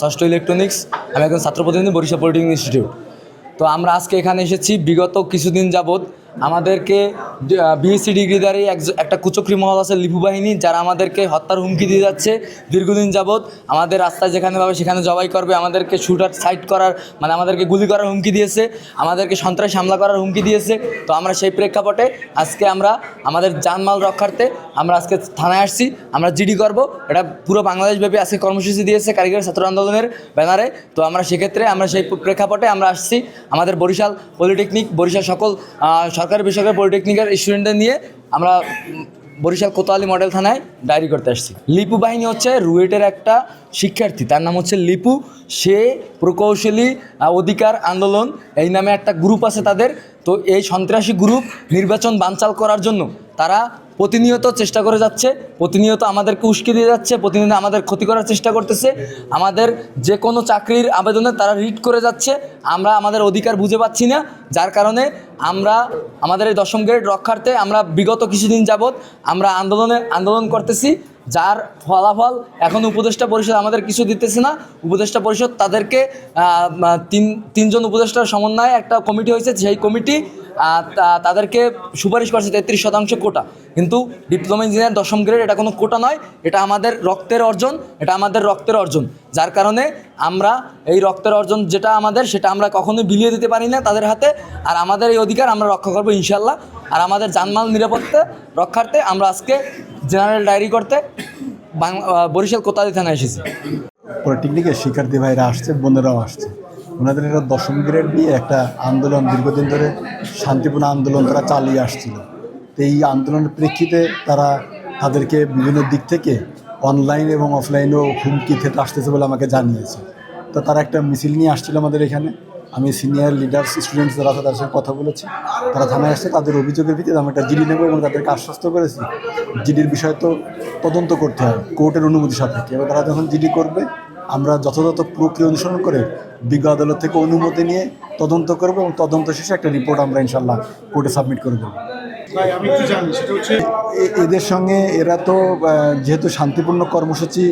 ষষ্ঠ ইলেকট্রনিক্স আমি একজন ছাত্র প্রতিনিধি, বরিশাল পলিটেকনিক ইনস্টিটিউট তো আমরা আজকে এখানে এসেছি, বিগত কিছুদিন যাবৎ আমাদেরকে বিএসসি ডিগ্রিধারী একজ- একটা কুচক্রি মহল আছে লিপু বাহিনী, যারা আমাদেরকে হত্যার হুমকি দিয়ে যাচ্ছে দীর্ঘদিন যাবৎ। আমাদের রাস্তায় যেখানে পাবে সেখানে জবাই করবে, আমাদেরকে শুটার সাইড করার মানে আমাদেরকে গুলি করার হুমকি দিয়েছে, আমাদেরকে সন্ত্রাস হামলা করার হুমকি দিয়েছে। তো আমরা সেই প্রেক্ষাপটে আজকে আমরা আমাদের জানমাল রক্ষার্থে আমরা আজকে থানায় আসছি, আমরা জিডি করব। এটা পুরো বাংলাদেশব্যাপী আজকে কর্মসূচি দিয়েছে কারিগরি ছাত্র আন্দোলনের ব্যানারে। তো আমরা সেক্ষেত্রে আমরা সেই প্রেক্ষাপটে আমরা আসছি। আমাদের বরিশাল পলিটেকনিক, বরিশাল সকল সরকারি বেসরকারি পলিটেকনিকের স্টুডেন্টদের নিয়ে আমরা বরিশাল কোতোয়ালি মডেল থানায় ডায়েরি করতে আসছি। লিপু বাহিনী হচ্ছে রুয়েটের একটা শিক্ষার্থী। তার নাম হচ্ছে লিপু। সে প্রকৌশলী অধিকার, আন্দোলন, এই নামে একটা গ্রুপ আছে তাদের। তো এই সন্ত্রাসী গ্রুপ নির্বাচন বানচাল করার জন্য তারা প্রতিনিয়ত চেষ্টা করে যাচ্ছে, প্রতিনিয়ত আমাদেরকে উস্কে দিয়ে যাচ্ছে, প্রতিনিয়ত আমাদের ক্ষতি করার চেষ্টা করতেছে। আমাদের যে কোনো চাকরির আবেদনে তারা রিড করে যাচ্ছে, আমরা আমাদের অধিকার বুঝে পাচ্ছি না, যার কারণে আমরা আমাদের এই দশম গ্রেড রক্ষার্থে আমরা বিগত কিছুদিন যাবৎ আমরা আন্দোলনে, আন্দোলন করতেছি। যার ফলাফল এখন উপদেষ্টা পরিষদ আমাদের কিছু দিতেছে না, উপদেষ্টা পরিষদ তাদেরকে তিন, তিনজন উপদেষ্টার সমন্বয়ে একটা কমিটি হয়েছে, সেই কমিটি তাদেরকে সুপারিশ করছে তেত্রিশ শতাংশ কোটা। কিন্তু ডিপ্লোমা ইঞ্জিনিয়ার দশম গ্রেড এটা কোনো কোটা নয়, এটা আমাদের রক্তের অর্জন, এটা আমাদের রক্তের অর্জন। যার কারণে আমরা এই রক্তের অর্জন যেটা আমাদের, সেটা আমরা কখনোই বিলিয়ে দিতে পারি না তাদের হাতে। আর আমাদের এই অধিকার আমরা রক্ষা করব ইনশাল্লাহ আর আমাদের জানমাল নিরাপত্তা রক্ষার্থে আমরা আজকে জেনারেল ডায়েরি করতে বরিশাল কোতাদি থানায় এসেছি। পলিটেকনিকের শিক্ষার্থী ভাইরা আসছে বোনেরাও আসছে। ওনাদের একটা দশম গ্রেড নিয়ে একটা আন্দোলন দীর্ঘদিন ধরে, শান্তিপূর্ণ আন্দোলন তারা চালিয়ে আসছিল। তো এই আন্দোলনের প্রেক্ষিতে তারা তাদেরকে বিভিন্ন দিক থেকে অনলাইন এবং অফলাইনেও হুমকি থেকে আসতেছে বলে আমাকে জানিয়েছে। তো তারা একটা মিছিল নিয়ে আসছিল আমাদের এখানে। আমি সিনিয়র লিডার্স স্টুডেন্টস যারা আছে তাদের সঙ্গে কথা বলেছি। তারা থানায় আসছে তাদের অভিযোগের ভিত্তিতে আমি একটা জিডি নেব এবং তাদেরকে আশ্বস্ত করেছি। জিডির বিষয় তো তদন্ত করতে হয় কোর্টের অনুমতি সাপেক্ষে। এবার তারা যখন জিডি করবে আমরা যথাযথ প্রক্রিয়া অনুসরণ করে বিজ্ঞ আদালত থেকে অনুমতি নিয়ে তদন্ত করব এবং তদন্ত শেষে একটা রিপোর্ট আমরা ইনশাল্লাহ কোর্টে সাবমিট করে দেবো। এদের সঙ্গে এরা তো যেহেতু শান্তিপূর্ণ কর্মসূচি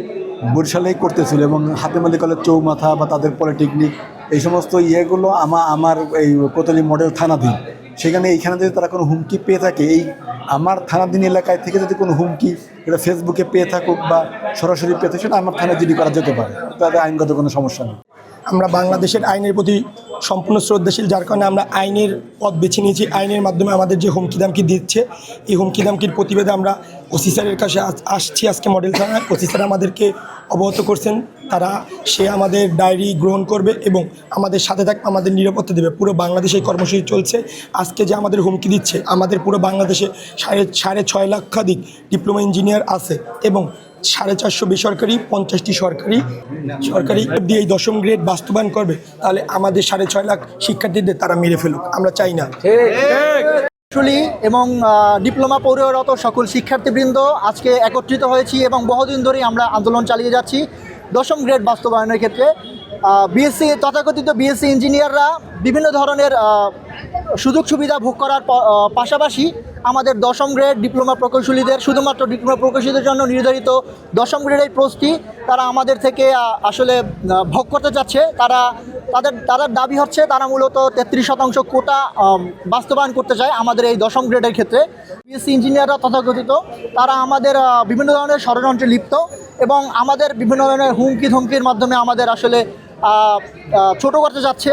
বরিশালেই করতেছিল এবং হাতেমালি কলেজ চৌমাথা বা তাদের পলিটেকনিক এই সমস্ত ইয়েগুলো আমা, আমার এই কোতলি মডেল থানাধীন। সেখানে এইখানে যদি তারা কোনো হুমকি পেয়ে থাকে, এই আমার থানাধীন এলাকায় থেকে যদি কোনো হুমকি এটা ফেসবুকে পেয়ে থাকুক বা সরাসরি পেয়ে থাকে, সেটা আমার থানায় জিডি করা যেতে পারে। তাদের আইনগত কোনো সমস্যা নেই। আমরা বাংলাদেশের আইনের প্রতি সম্পূর্ণ শ্রদ্ধাশীল, যার কারণে আমরা আইনের পথ বেছে নিয়েছি। আইনের মাধ্যমে আমাদের যে হুমকি দামকি দিচ্ছে, এই হুমকি দামকির প্রতিবেদে আমরা ওসি স্যারের কাছে আস- আসছি আজকে মডেল থানায়। ওসি স্যার আমাদেরকে অবগত করছেন, তারা, সে আমাদের ডায়েরি গ্রহণ করবে এবং আমাদের সাথে থাক, আমাদের নিরাপত্তা দেবে। পুরো বাংলাদেশে কর্মসূচি চলছে। আজকে যে আমাদের হুমকি দিচ্ছে, আমাদের পুরো বাংলাদেশে সাড়ে সাড়ে ছয় লক্ষাধিক ডিপ্লোমা ইঞ্জিনিয়ার আছে এবং সাড়ে চারশো বেসরকারি, পঞ্চাশটি সরকারি। সরকারি দিয়ে এই দশম গ্রেড বাস্তবায়ন করবে, তাহলে আমাদের সাড়ে ছয় লাখ শিক্ষার্থীদের তারা মেরে ফেলুক, আমরা চাই না। এবং ডিপ্লোমা পড়ুয়ারত সকল শিক্ষার্থীবৃন্দ আজকে একত্রিত হয়েছি এবং বহুদিন ধরেই আমরা আন্দোলন চালিয়ে যাচ্ছি দশম গ্রেড বাস্তবায়নের ক্ষেত্রে। বিএসসি তথাকথিত বিএসসি ইঞ্জিনিয়াররা বিভিন্ন ধরনের সুযোগ সুবিধা ভোগ করার পাশাপাশি আমাদের দশম গ্রেড ডিপ্লোমা প্রকৌশলীদের, শুধুমাত্র ডিপ্লোমা প্রকৌশলীদের জন্য নির্ধারিত দশম গ্রেডের পোস্টটি তারা আমাদের থেকে আসলে ভোগ করতে চাচ্ছে। তারা, তাদের তাদের দাবি হচ্ছে তারা মূলত তেত্রিশ শতাংশ কোটা বাস্তবায়ন করতে চায় আমাদের এই দশম গ্রেডের ক্ষেত্রে। বিএসসি ইঞ্জিনিয়াররা তথাকথিত, তারা আমাদের বিভিন্ন ধরনের ষড়যন্ত্রে লিপ্ত এবং আমাদের বিভিন্ন ধরনের হুমকি ধমকির মাধ্যমে আমাদের আসলে ছোট করতে যাচ্ছে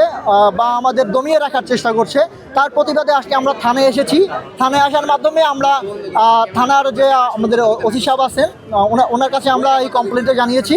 বা আমাদের দমিয়ে রাখার চেষ্টা করছে। তার প্রতিবাদে আজকে আমরা থানায় এসেছি। থানায় আসার মাধ্যমে আমরা থানার যে আমাদের ওসি সাহেব আছেন ওনার কাছে আমরা এই কমপ্লেনটা জানিয়েছি।